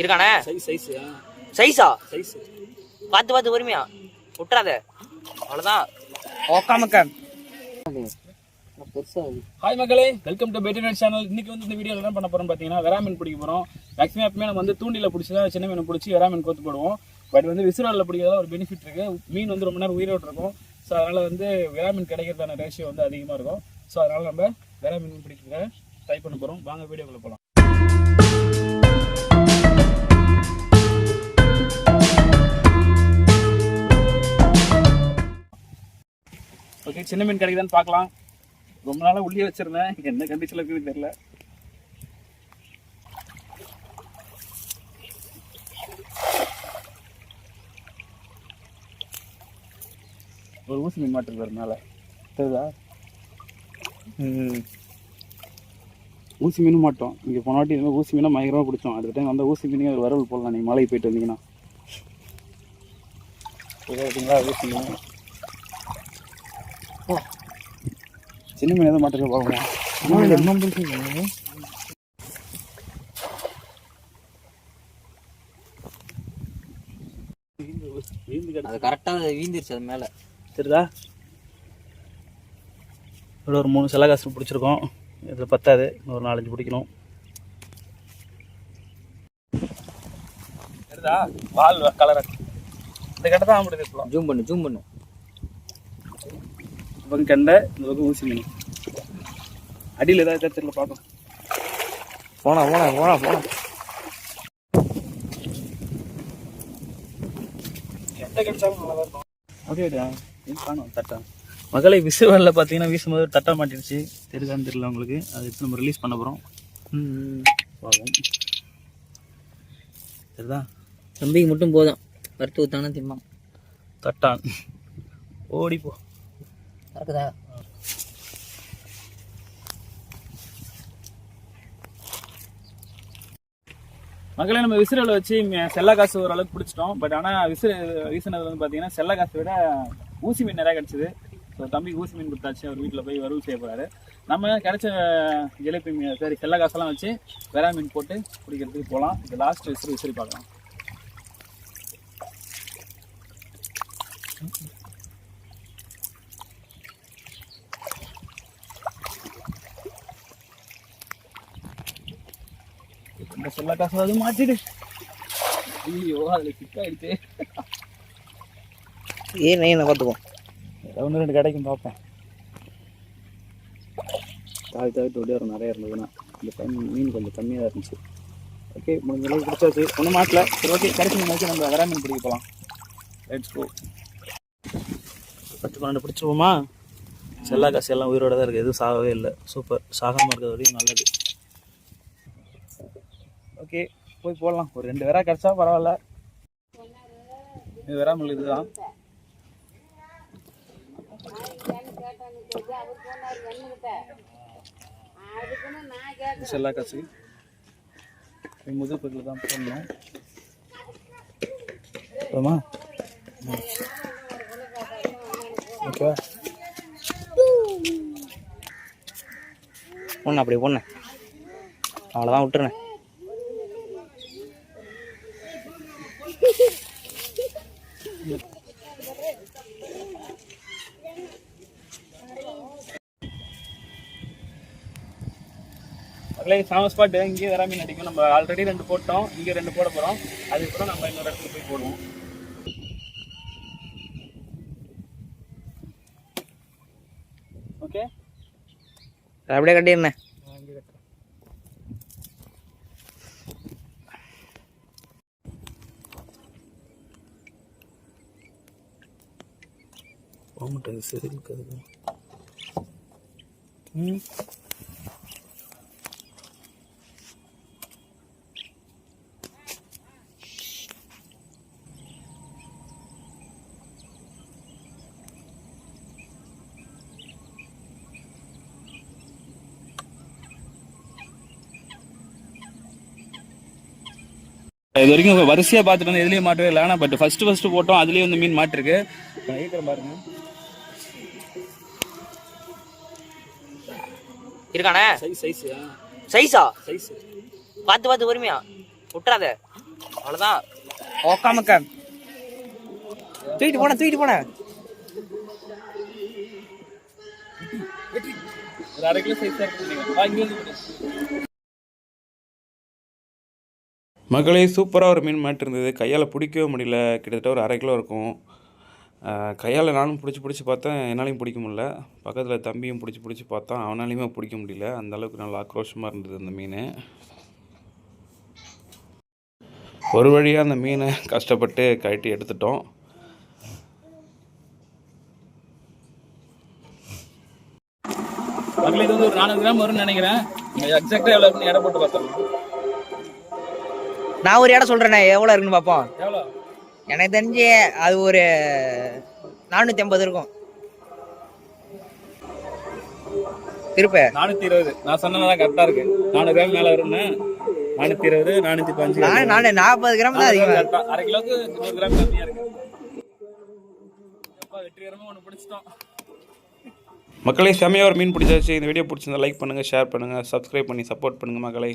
இருக்கானே? Size size சைஸா size பார்த்து பார்த்து பொறுமையா. விட்டுறாத. அவ்வளோதான் ஓக்காமக்க பெருசா ஹாய் மக்களே. வெல்கம் டு பெட்டி நெட் சேனல் இன்னைக்கு வந்து இந்த வீடியோவில் என்ன பண்ண போறோம் பார்த்தீங்கன்னா வெரா மீன் பிடிக்க போறோம். மேக்ஸிமம் எப்பவுமே நம்ம வந்து தூண்டில பிடிச்சி தான் சின்ன மீன் பிடிச்சி வெரா மீன் கோத்து போடுவோம். பட் வந்து விசிறாலில் பிடிக்கிறதா ஒரு பெனிஃபிட் இருக்கு. மீன் வந்து ரொம்ப நேரம் உயிரோடு இருக்கும். ஸோ அதனால வந்து வெரா மீன் கிடைக்கிறதான ரேஷியோ வந்து அதிகமாக இருக்கும். ஸோ அதனால நம்ம வெரா மீன் பிடிக்கிறத ட்ரை பண்ண போறோம். வாங்க வீடியோக்குள்ள போகலாம் ஓகே சின்ன மீன் கிடைக்குதான்னு பார்க்கலாம். ரொம்ப நாளாக உள்ளே வச்சிருந்தேன். என்ன கண்டிஷனில் இருக்குன்னு தெரியல. ஒரு ஊசி மீன் மாட்டு வரனால தெரியுதா. ஊசி மீனும் மாட்டோம். இங்கே போன வாட்டி இருந்தால் ஊசி மீனாக பயங்கரமாக பிடிச்சோம். அடுத்த டைம் அந்த ஊசி மீனே ஒரு வரவல் போடலாம். நீங்கள் மலைக்கு போயிட்டு வந்தீங்கன்னா. ஊசி மீன்? சின்ன மீன் எதுவும் மாட்டுக்க பார்க்கலாம் அது கரெக்டாக வீந்திருச்சு அது மேலே. தெரியுதா? இவ்வளோ ஒரு மூணு செலகாசு பிடிச்சிருக்கோம். இதில் பத்தாது. இன்னும் ஒரு நாலஞ்சு பிடிக்கணும். தெரியுதா? வால் கலர் இந்த கட்டை தான் ஜூம் பண்ணு ஜூம் பண்ணு. பக்கம் கெண்டை இந்த பக்கம் ஊசி மீன் அடியில் ஏதாவது தெரியல பார்க்கணும் போனா போனா போனா போனா மகளை விசுவலில் பார்த்தீங்கன்னா வீசும்போது தட்டா மாட்டிடுச்சு. தெரியுதான்னு தெரியல உங்களுக்கு. அது எடுத்து நம்ம ரிலீஸ் பண்ண போகிறோம் பாவம். தெரியுதா? தம்பிக்கு மட்டும் போதும். வறுத்து ஊத்தானா திம்பான் தட்டான். ஓடிப்போ. இருக்குதா? மகளே நம்ம விசிறில் வச்சு செல்ல காசு ஓரளவுக்கு பிடிச்சிட்டோம். பட் ஆனால் விசிறு வீசினது வந்து பார்த்தீங்கன்னா செல்ல காசை விட ஊசி மீன் நிறையா கிடச்சிது. ஸோ தம்பிக்கு ஊசி மீன் கொடுத்தாச்சு. அவர் வீட்டில் போய் வறுவல் செய்ய போகிறாரு நம்ம கிடைச்ச ஜிலேபி மீன் சரி செல்ல காசெல்லாம் வச்சு வெறா மீன் போட்டு பிடிக்கிறதுக்கு போகலாம் இது லாஸ்ட் விசிறி விசிறி பார்க்கலாம். இந்த செல்ல காசு அது மாட்டிடு ஐயோ அதில் சிக்காயிடுச்சு ஏன் நைனை பார்த்துக்கோ ஒன்று ரெண்டு கிடைக்கும் பார்ப்பேன் தாவி தாவி தொடி வரும் நிறைய இருந்ததுன்னா இந்த டைம் மீன் கொஞ்சம் கம்மியாக இருந்துச்சு ஓகே முடிஞ்ச அளவுக்கு பிடிச்சாச்சு ஒன்றும் மாட்டல சரி ஓகே மீன் வச்சு நம்ம வரா மீன் பிடிக்க போகலாம் லெட்ஸ் கோ பத்து பன்னெண்டு பிடிச்சிருவோமா செல்லா காசு எல்லாம் உயிரோட தான் இருக்குது எதுவும் சாகவே இல்லை சூப்பர் சாகாமல் இருக்கிறது வரையும் நல்லது ஓகே போய் போடலாம். ஒரு ரெண்டு வேறா கிடச்சா பரவாயில்ல. இது வெறாமல் இதுதான். செல்லா காசு. முதல் பகுதியில் தான் போடணும். அப்புறமா ஓகே ஒன்று அப்படி பொண்ணு. அவ்வளோதான் விட்டுருனேன் அதிலே சாம ஸ்பாட் இங்கேயே வேற மீன் அடிக்கும். நம்ம ஆல்ரெடி ரெண்டு போட்டோம். இங்கே ரெண்டு போட போகிறோம் அதுக்கப்புறம் நம்ம இன்னொரு இடத்துக்கு போய் போடுவோம். ஓகே அப்படியே கட்டிடுண்ணே போக மாட்டேங்குது சரி இருக்காது. ம். இது வரைக்கும் வரிசையாக பார்த்துட்டு வந்து எதுலேயும் மாட்டவே இல்லை. ஆனால் பட் ஃபர்ஸ்ட் ஃபர்ஸ்ட் போட்டோம் அதுலேயே வந்து மீன் மாட்டிருக்கு ஈக்கிற பாருங்க. இருக்கானே? சைஸ் சைஸ் சைஸா சைஸ் பார்த்து பார்த்து பொறுமையா. விட்டுறாத. அவ்வளோதான் ஓக்காமக்க தூக்கிட்டு போன தூக்கிட்டு போன ஒரு அரை கிலோ சைஸாக இருக்கு மகளே மக்களே சூப்பராக ஒரு மீன் மாட்டு இருந்தது. கையால் பிடிக்கவே முடியல. கிட்டத்தட்ட ஒரு அரை கிலோ இருக்கும். கையால் நானும் பிடிச்சி பிடிச்சி பார்த்தேன். என்னாலையும் பிடிக்க முடியல. பக்கத்தில் தம்பியும் பிடிச்சி பிடிச்சி பார்த்தான். அவனாலையுமே பிடிக்க முடியல. அந்த அளவுக்கு நல்லா ஆக்ரோஷமாக இருந்தது அந்த மீன். ஒரு வழியாக அந்த மீனை கஷ்டப்பட்டு கழட்டி எடுத்துட்டோம். மக்களே இது வந்து ஒரு நானூறு கிராம் வரும்னு நினைக்கிறேன். எக்ஸாக்டாக எவ்வளோ எடை போட்டு பார்த்தோம் நான் ஒரு இடம் சொல்கிறேண்ணே எவ்வளோ இருக்குன்னு பார்ப்போம். எனக்கு தெரிஞ்சு அது ஒரு நானூற்றி ஐம்பது இருக்கும். திருப்ப. நானூற்றி இருபது. நான் சொன்னதான் கரெக்டாக இருக்கு. நானூறு கிராம் மேலே வரும்னு. நானூற்றி இருபது நானூற்றி பஞ்சு நான் நான் நாற்பது கிராம் தான் அதிகமாக கரெக்டா. அரை கிலோக்கு நூறு கிராம் கம்மியாக இருக்கு. வெற்றிகரமாக ஒன்று பிடிச்சிட்டோம். மக்களே செமையாக ஒரு மீன் பிடிச்சாச்சு. இந்த வீடியோ பிடிச்சிருந்தா லைக் பண்ணுங்கள் ஷேர் பண்ணுங்கள் சப்ஸ்கிரைப் பண்ணி சப்போர்ட் பண்ணுங்கள் மக்களே.